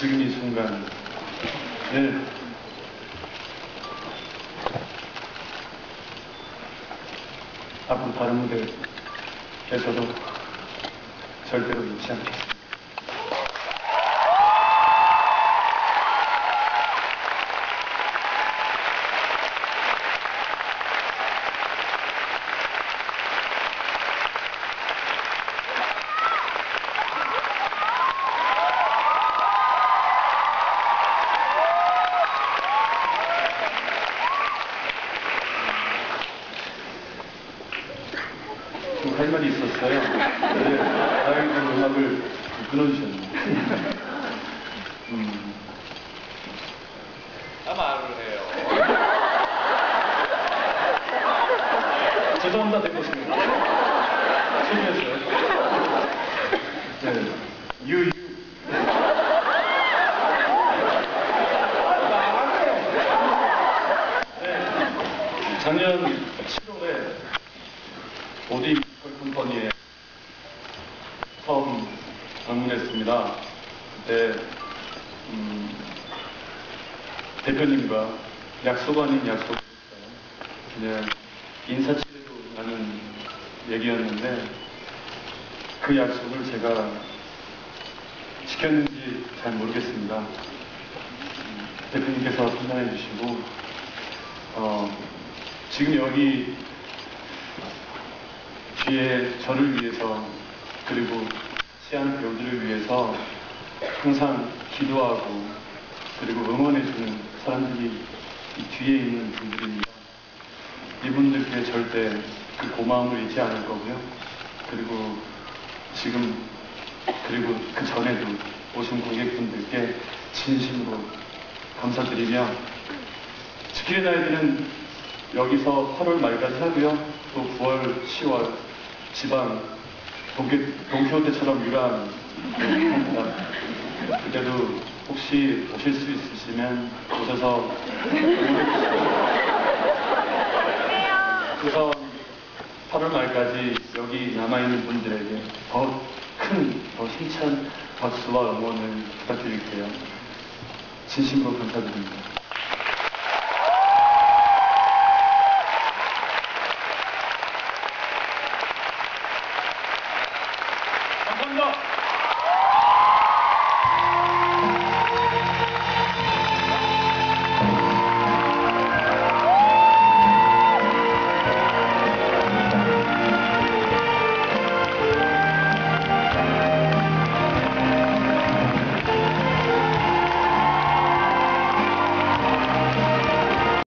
지금 이 순간 을 앞으로 다른 무대에서도 절대로 잊지 않겠습니다. 할 말이 있었어요. 근데 다행히도 음악을 끊어주셨네요. 음, 아 말을 해요. 죄송합니다. 실수했어요. 네, 유유. 네, 작년 7월에 오디 뮤지컬 컴퍼니에 처음 방문했습니다. 그때 음, 대표님과 약속 아닌 했어요. 그냥 인사치레로 하는 얘기였는데 그 약속을 제가 지켰는지 잘 모르겠습니다. 음, 대표님께서 판단해 주시고 어, 지금 여기 뒤에 저를 위해서 그리고 시안 배우들을 위해서 항상 기도하고 그리고 응원해주는 사람들이 이 뒤에 있는 분들입니다. 이분들께 절대 그 고마움을 잊지 않을 거고요. 그리고 지금 그리고 그 전에도 오신 고객분들께 진심으로 감사드리며 지킬의 나이들은 여기서 8월 말까지 하고요. 또 9월, 10월 지방 도쿄, 도쿄 때처럼 유랑합니다. 그때도 혹시 오실 수 있으시면 오셔서 우선 8월 말까지 여기 남아있는 분들에게 더 큰, 더 힘찬 박수와 응원을 부탁드릴게요. 진심으로 감사드립니다. 不知道